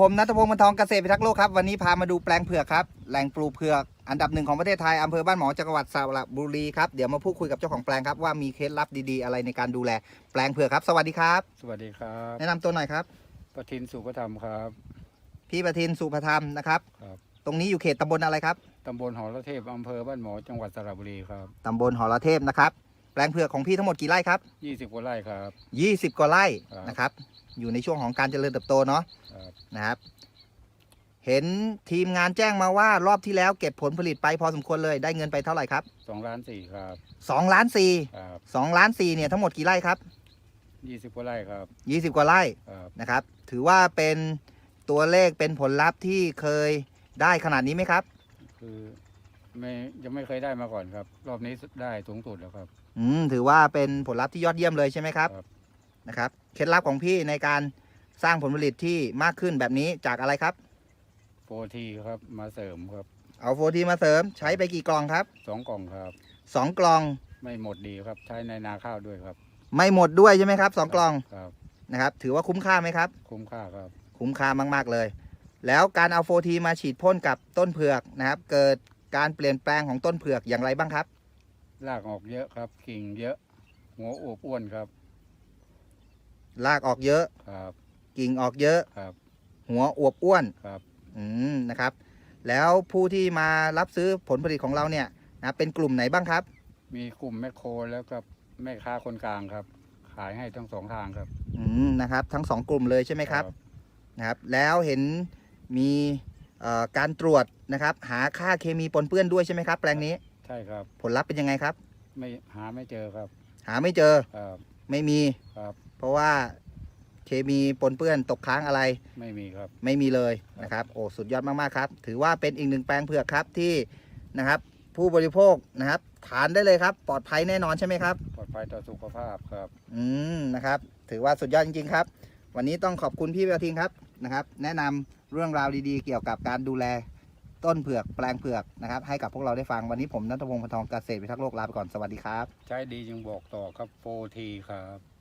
ผมนัทพงศ์บรรทองเกษตรพิทักษ์โลกครับ วันนี้พามาดูแปลงเผือกครับแหล่งปลูกเผือก อันดับหนึ่งของประเทศไทยอำเภอบ้านหมอจังหวัดสระบุรีครับเดี๋ยวมาพูดคุยกับเจ้าของแปลงครับว่ามีเคล็ดลับดีๆ อะไรในการดูแลแปลงเผือกครับ สวัสดีครับ สวัสดีครับแนะนำตัวหน่อยครับ ประทินสุภธรรมครับ พี่ประทินสุภธรรมนะครับ ครับ ตรงนี้อยู่เขตตำบลอะไรครับตำบลหอระเทพอำเภอบ้านหมอจังหวัดสระบุรีครับ ตำบลหอระเทพนะครับ แปลงเผือกของพี่ทั้งหมดกี่ไร่ครับ20กว่าไร่ครับ20กว่าไร่ครับ นะครับ อยู่ในช่วงของการเจริญเติบโตเนาะครับนะครับ เห็นทีมงานแจ้งมาว่ารอบที่แล้วเก็บผลผลิตไปพอสมควรเลยได้เงินไปเท่าไหร่ครับสองล้านสี่ครับ2ล้านสี่ครับสองล้านสี่เนี่ยทั้งหมดกี่ไร่ครับ20กว่าไร่ครับ20กว่าไร่ครับนะครับ ถือว่าเป็นตัวเลขเป็นผลลัพธ์ที่เคยได้ขนาดนี้ไหมครับ คือ ไม่ยังไม่เคยได้มาก่อนครับ รอบนี้ได้สูงสุดแล้วครับ อืมถือว่าเป็นผลลัพธ์ที่ยอดเยี่ยมเลยใช่ไหมครับครับ นะครับเคล็ดลับของพี่ในการสร้างผลผลิตที่มากขึ้นแบบนี้จากอะไรครับโฟทีครับมาเสริมครับเอาโฟทีมาเสริมใช้ไปกี่กล่องครับสองกล่องครับ สองกล่องไม่หมดดีครับ ใช้ในนาข้าวด้วยครับไม่หมดด้วยใช่ไหมครับสองกล่องครับ นะครับถือว่าคุ้มค่าไหมครับ คุ้มค่าครับ คุ้มค่ามาก ๆ เลย แล้วการเอาโฟทีมาฉีดพ่นกับต้นเผือกนะครับ เกิด การเปลี่ยนแปลงของต้นเผือกอย่างไรบ้างครับ รากออกเยอะครับ กิ่งเยอะ หัวอวบอ้วนครับ รากออกเยอะ ครับ กิ่งออกเยอะ ครับ หัวอวบอ้วน ครับ อืมนะครับ แล้วผู้ที่มารับซื้อผลผลิตของเราเนี่ยนะครับเป็นกลุ่มไหนบ้างครับ มีกลุ่มแมคโครแล้วก็แม่ค้าคนกลางครับ ขายให้ทั้งสองทางครับ อืมนะครับ ทั้งสองกลุ่มเลยใช่ไหมครับ นะครับ แล้วเห็นมีเอ่อการตรวจ นะครับ หาค่าเคมีปนเปื้อนด้วยใช่ไหมครับ แปลงนี้ ใช่ครับ ผลลัพธ์เป็นยังไงครับ ไม่หาไม่เจอครับ หาไม่เจอ ครับ ไม่มี ครับ เพราะว่าเคมีปนเปื้อนตกค้างอะไร ไม่มีครับ ไม่มีเลยนะครับ โอ้สุดยอดมากๆครับ ถือว่าเป็นอีกหนึ่งแปลงเผือกครับที่นะครับ ผู้บริโภคนะครับ ทานได้เลยครับ ปลอดภัยแน่นอนใช่ไหมครับ ปลอดภัยต่อสุขภาพครับ อืมนะครับ ถือว่าสุดยอดจริงๆครับ วันนี้ต้องขอบคุณพี่ประทิงครับนะครับ แนะนำเรื่องราวดีๆ เกี่ยวกับการดูแล ต้นเผือกแปลงเผือกนะครับ ให้กับพวกเราได้ฟังวันนี้ผมนัทพงศ์พนทองเกษตรพิทักษ์โลกลาไปก่อนสวัสดีครับ ใช้ดีจึงบอกต่อครับโฟทีครับ